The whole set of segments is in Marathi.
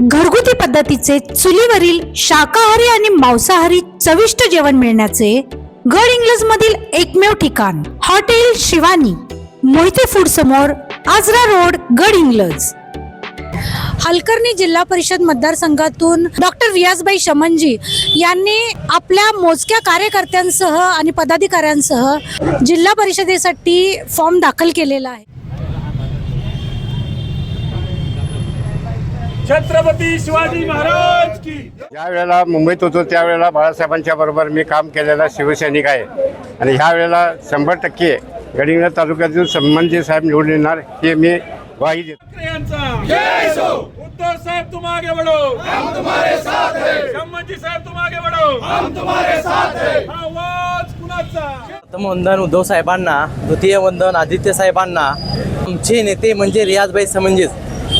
घरगुती पद्धतीचे चुलीवरील शाकाहारी आणि मांसाहारी चविष्ट जेवण मिळण्याचे गड इंग्लज मधील एकमेव ठिकाण हॉटेल शिवानी मोहिते फूड समोर आजरा रोड गड इंग्लज. हलकर्णी जिल्हा परिषद मतदारसंघातून डॉक्टर रियाजबाई शमनजी यांनी आपल्या मोजक्या कार्यकर्त्यांसह आणि पदाधिकाऱ्यांसह जिल्हा परिषदेसाठी फॉर्म दाखल केलेला आहे. छत्रपती शिवाजी महाराज की. ज्या वेळेला मुंबईत होतो त्यावेळेला बाळासाहेबांच्या बरोबर मी काम केलेला शिवसैनिक आहे. आणि ह्या वेळेला शंभर टक्के गडिंग्लज तालुक्यातील संबंधी साहेब निवडून येणार हे मी ग्वाही देतो. उद्धव साहेब तुम आगे बढ़ो हम तुम्हारे साथ हैं. शंभरजी साहेब तुम आगे बढ़ो हम तुम्हारे साथ हैं. आवाज कुणाचा? प्रथम वंदन उद्धव साहेबांना द्वितीय वंदन आदित्य साहेबांना. आमचे नेते म्हणजे रियाजबाई समंजीस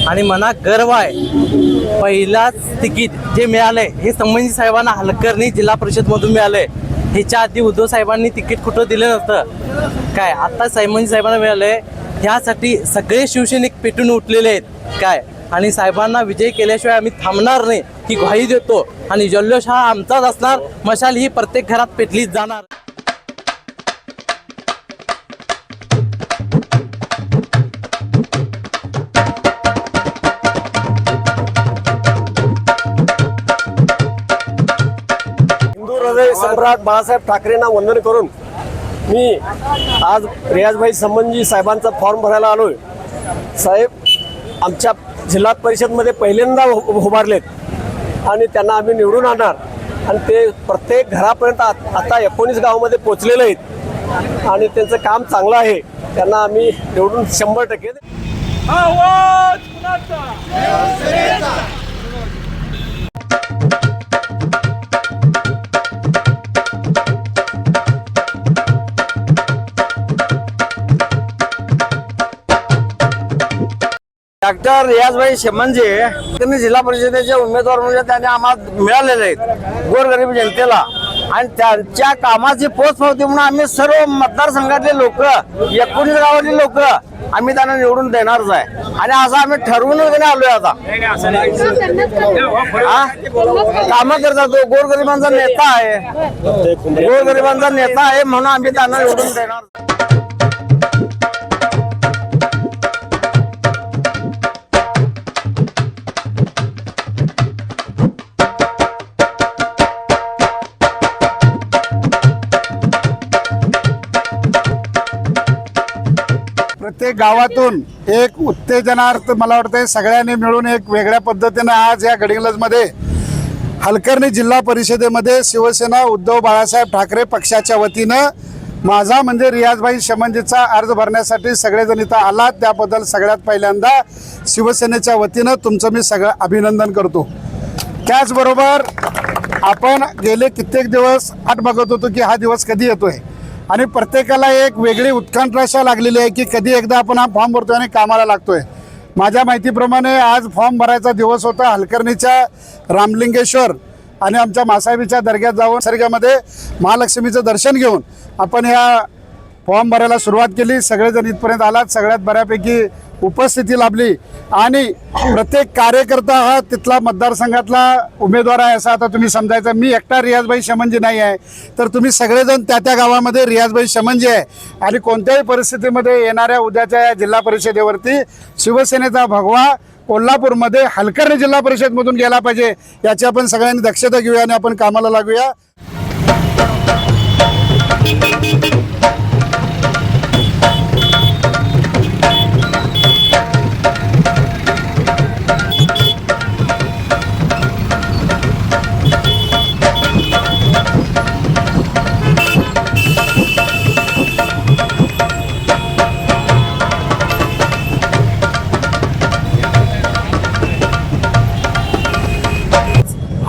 आणि मना गर्व आहे. पहिलाच तिकीट जे मिळालंय हे संबंधित साहेबांना हलकर्णी जिल्हा परिषदमधून मिळालंय. ह्याच्या आधी उद्धव साहेबांनी तिकीट कुठं दिलं नसतं काय आत्ता संबंधी साहेबांना मिळालंय. ह्यासाठी सगळे शिवसैनिक पेटून उठलेले आहेत. काय आणि साहेबांना विजय केल्याशिवाय आम्ही थांबणार नाही ही ग्वाही देतो. आणि जल्लोष हा आमचाच असणार. मशाल ही प्रत्येक घरात पेटलीच जाणार. हृदय सम्राट बाळासाहेब ठाकरेंना वंदन करून मी आज रियाजभाई संबंधी साहेबांचा फॉर्म भरायला आलोय. साहेब आमच्या जिल्हा परिषदमध्ये पहिल्यांदा उ- उभारलेत आणि त्यांना आम्ही निवडून आणणार. आणि ते प्रत्येक घरापर्यंत आत- आता एकोणीस गावामध्ये पोचलेले आहेत. आणि त्यांचं काम चांगलं आहे. त्यांना आम्ही निवडून शंभर टक्के डॉक्टर रियाजभाई शेमनजे त्यांनी जिल्हा परिषदेचे उमेदवार म्हणजे त्यांनी आम्हाला मिळालेले आहेत गोरगरीब जनतेला. आणि त्यांच्या कामाची पोच पावती म्हणून आम्ही सर्व मतदारसंघातले लोक एकोणीस गावातले लोक आम्ही त्यांना निवडून देणारच आहे. आणि असं आम्ही ठरवून वगैरे आलोय आता. काम करता तो गोरगरिबांचा नेता आहे. गोरगरिबांचा नेता आहे म्हणून आम्ही त्यांना निवडून देणार. प्रत्येक गावातून एक उत्तेजनार्थ मला वाटतं सगळ्यांनी मिळून एक वेगळ्या पद्धतीनं आज या गडिंग्लजमध्ये हलकर्णी जिल्हा परिषदेमध्ये शिवसेना उद्धव बाळासाहेब ठाकरे पक्षाच्या वतीनं माझा म्हणजे रियाजभाई शमनजीचा अर्ज भरण्यासाठी सगळेजण इथं आलात. त्याबद्दल सगळ्यात पहिल्यांदा शिवसेनेच्या वतीनं तुमचं मी सगळं अभिनंदन करतो. त्याचबरोबर आपण गेले कित्येक दिवस आठ बघत होतो की हा दिवस कधी येतोय. आणि प्रत्येकाला एक वेगळी उत्कंठाशा लागलेली आहे की कधी एकदा आपण हा फॉर्म भरतोय आणि कामाला लागतोय. माझ्या माहितीप्रमाणे आज फॉर्म भरायचा दिवस होता हलकर्णीच्या रामलिंगेश्वर आणि आमच्या मासाहेबीच्या दर्ग्यात जाऊन सर्गामध्ये महालक्ष्मीचं दर्शन घेऊन आपण ह्या फॉर्म भरायला सुरुवात केली. सगळेजण इथपर्यंत आलात. सगळ्यात बऱ्यापैकी उपस्थिती लाभली. आणि प्रत्येक कार्यकर्ता हा तिथला मतदारसंघातला उमेदवार आहे असं आता तुम्ही समजायचं. मी एकटा रियाजबाई शमनजी नाही आहे. तर तुम्ही सगळेजण त्या त्या गावामध्ये रियाजबाई शमनजी आहे. आणि कोणत्याही परिस्थितीमध्ये येणाऱ्या उद्याच्या या जिल्हा परिषदेवरती शिवसेनेचा भगवा कोल्हापूरमध्ये हलकर्णी जिल्हा परिषदमधून गेला पाहिजे. याची आपण सगळ्यांनी दक्षता घेऊया आणि आपण कामाला लागूया.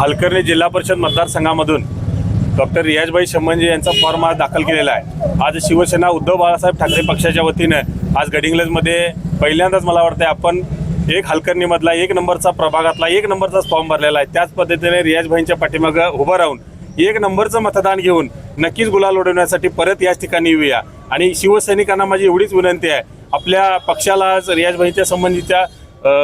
हलकर्णी जिल्हा परिषद मतदारसंघामधून डॉक्टर रियाजभाई शंभंजे यांचा फॉर्म आज दाखल केलेला आहे. आज शिवसेना उद्धव बाळासाहेब ठाकरे पक्षाच्या वतीनं आज गडिंग्लजमध्ये पहिल्यांदाच मला वाटतं आपण एक हलकर्णीमधला एक नंबरचा प्रभागातला एक नंबरचाच फॉर्म भरलेला आहे. त्याच पद्धतीने रियाजभाईंच्या पाठीमागं उभं राहून एक नंबरचं मतदान घेऊन नक्कीच गुलाल उडवण्यासाठी परत याच ठिकाणी येऊया. आणि शिवसैनिकांना माझी एवढीच विनंती आहे आपल्या पक्षाला आज रियाजभाईंच्या संबंधीच्या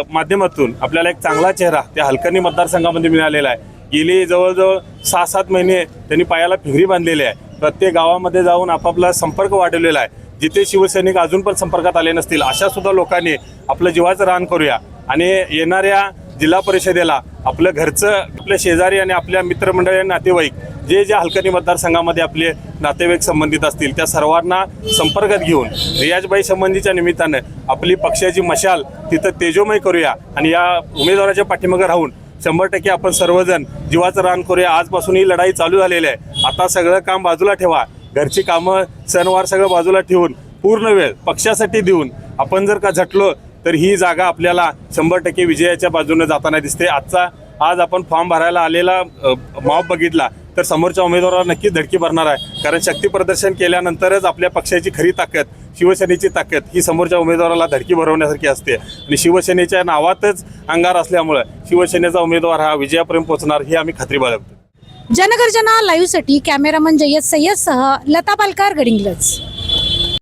माध्यमातून आपल्याला एक चांगला चेहरा त्या हलकर्णी मतदारसंघामध्ये मिळालेला आहे. गेली जवळजवळ सहा सात महिने त्यांनी पायाला फिगरी बांधलेली आहे. प्रत्येक गावामध्ये जाऊन आपापला संपर्क वाढवलेला आहे. जिथे शिवसैनिक अजून पण संपर्कात आले नसतील अशा सुद्धा लोकांनी आपलं जीवाचं रान करूया. आणि येणाऱ्या जिल्हा परिषदेला आपलं घरचं आपल्या शेजारी आणि आपल्या मित्रमंडळी आणि नातेवाईक जे जे हलकणी मतदारसंघामध्ये आपले नातेवाईक संबंधित असतील त्या सर्वांना संपर्कात घेऊन रियाजबाई संबंधीच्या निमित्तानं आपली पक्षाची मशाल तिथं तेजोमय करूया. आणि या उमेदवाराच्या पाठीमागे राहून शंभर टक्के आपण सर्वजण जीवाचं रान करूया. आजपासून ही लढाई चालू झालेली आहे. आता सगळं काम बाजूला ठेवा. घरची कामं सणवार सगळं बाजूला ठेवून पूर्ण वेळ पक्षासाठी देऊन आपण जर का झटलो तर ही जागा आपल्याला शंभर टक्के विजयाच्या बाजूने जाताना दिसते. आजचा आज आपण फॉर्म भरायला आलेला मॉब बघितला तर समोरच्या उमेदवाराला नक्कीच धडकी भरणार आहे. कारण शक्ती प्रदर्शन केल्यानंतरच आपल्या पक्षाची खरी ताकद शिवसेनेची ताकद ही समोरच्या उमेदवाराला धडकी भरवण्यासारखी असते. आणि शिवसेनेच्या नावातच अंगार असल्यामुळं शिवसेनेचा उमेदवार हा विजयापर्यंत पोहोचणार ही आम्ही खात्री बाळगतो. जनगर्जना लाईव्हसाठी कॅमेरामन जय्यद सय्यदसह लता पालकार गडिंग्लज.